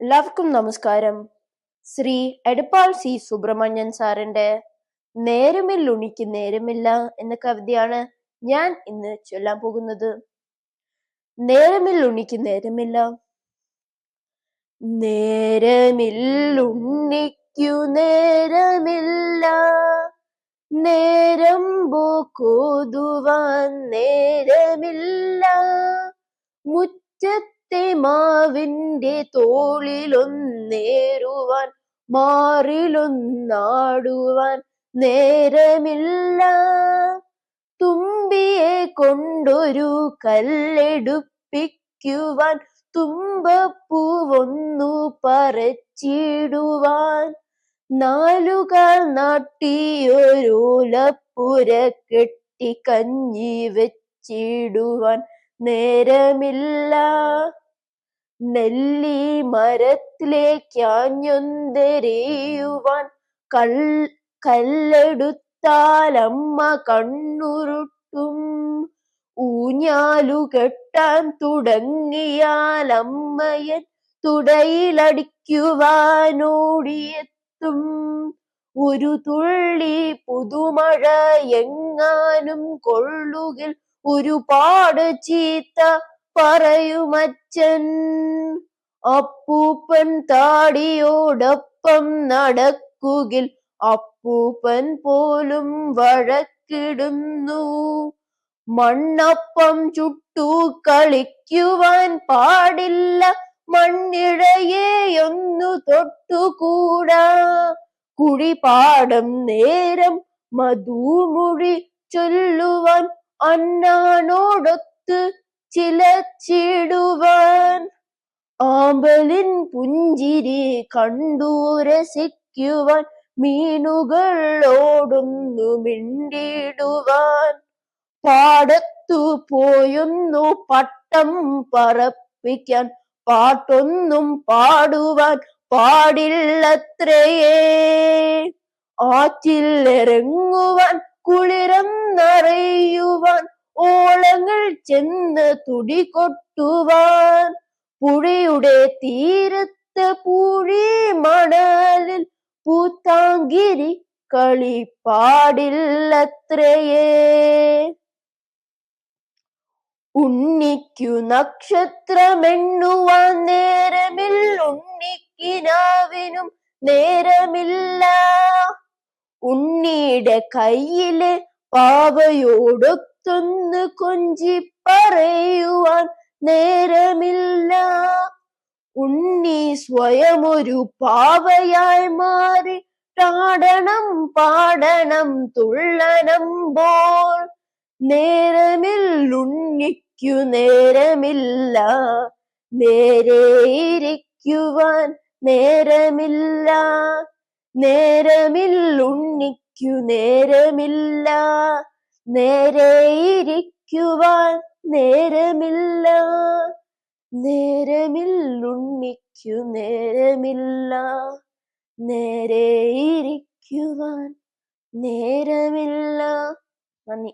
എല്ലാവർക്കും നമസ്കാരം. ശ്രീ എടപ്പാൾ സി. സുബ്രഹ്മണ്യൻ സാറിന്റെ നേരമിൽ ഉണിക്ക് നേരമില്ല എന്ന കവിതയാണ് ഞാൻ ഇന്ന് ചൊല്ലാൻ പോകുന്നത്. നേരമിൽ ഉണിക്ക് നേരമില്ല. നേരമിൽ ഉണ്ണിക്കു നേരമില്ല. നേരം പോക്കുതുവാൻ നേരമില്ല. മുറ്റത്തെ മാവിന്റെ തോളിലൊന്നേറുവാൻ മാറിലൊന്നാടുവാൻ നേരമില്ല. തുമ്പിയെ കൊണ്ടൊരു കല്ലെടുപ്പിക്കുവാൻ തുമ്പപ്പൂവൊന്നു പറച്ചിടുവാൻ. നാലുകാൽ നാട്ടിയൊരുലപ്പുര കെട്ടി കഞ്ഞി വെച്ചിടുവാൻ നേരമില്ല. നെല്ലി മരത്തിലേക്കാഞ്ഞൊന്തരെയുവാൻ കൽ കല്ലെടുത്താലമ്മ കണ്ണുരുട്ടും. ഊഞ്ഞാലു കെട്ടാൻ തുടങ്ങിയാൽ അമ്മയൻ തുടയിലടിക്കുവാനോടിയെത്തും. ഒരു തുള്ളി പുതുമഴ എങ്ങാനും കൊള്ളുകിൽ ഒരുപാട് ചീത്ത പറയുമച്ചൻ അപ്പൂപ്പൻ താടിയോടൊപ്പം നടക്കുകിൽ അപ്പൂപ്പൻ പോലും വഴക്കിടുന്നു. മണ്ണപ്പം ചുട്ടു കളിക്കുവാൻ പാടില്ല മണ്ണിഴയെയൊന്നു തൊട്ടുകൂടാ. കുഴിപാടം നേരം മധുമൊഴി ചൊല്ലുവാൻ അന്നാണോടൊത്ത് ചിലച്ചിടുവാൻ ആമ്പലിൻ പുഞ്ചിരി കണ്ടു രസിക്കുവാൻ മീനുകളോടൊന്നു മിണ്ടിടുവാൻ. പാടത്തു പോയൊന്നു പട്ടം പറപ്പിക്കാൻ പാട്ടൊന്നും പാടുവാൻ പാടില്ലത്രയേ. ആറ്റിലിറങ്ങുവാൻ കുളിരം ഓളങ്ങൾ ചെന്ന് തുടി കൊട്ടുവാൻ പുഴയുടെ തീരത്ത് പുഴി മണലിൽ പൂത്താങ്കിരി കളി പാടില്ലത്രയേ. ഉണ്ണിക്കു നക്ഷത്രമെണ്ണുവാൻ നേരമിൽ ഉണ്ണിക്കിനാവിനും നേരമില്ല. ഉണ്ണിയുടെ കയ്യിലെ പാവയോടൊത്തൊന്ന് കൊഞ്ചി പറയുവാൻ നേരമില്ല. ഉണ്ണി സ്വയമൊരു പാവയായി മാറി ടാടണം പാടണം തുള്ളണം പോൾ നേരമില്ലുണ്ണിക്കു നേരമില്ല. നേരെയിരിക്കുവാൻ നേരമില്ല. നേരമില്ലുണ്ണിക്കു നേരമില്ല. നേരെയിരിക്കുവാൻ നേരമില്ല നേരമില്ലുണ്ണിക്കു നേരമില്ല നേരമില്ല നേരെയിരിക്കുവാൻ നേരമില്ല. നന്ദി.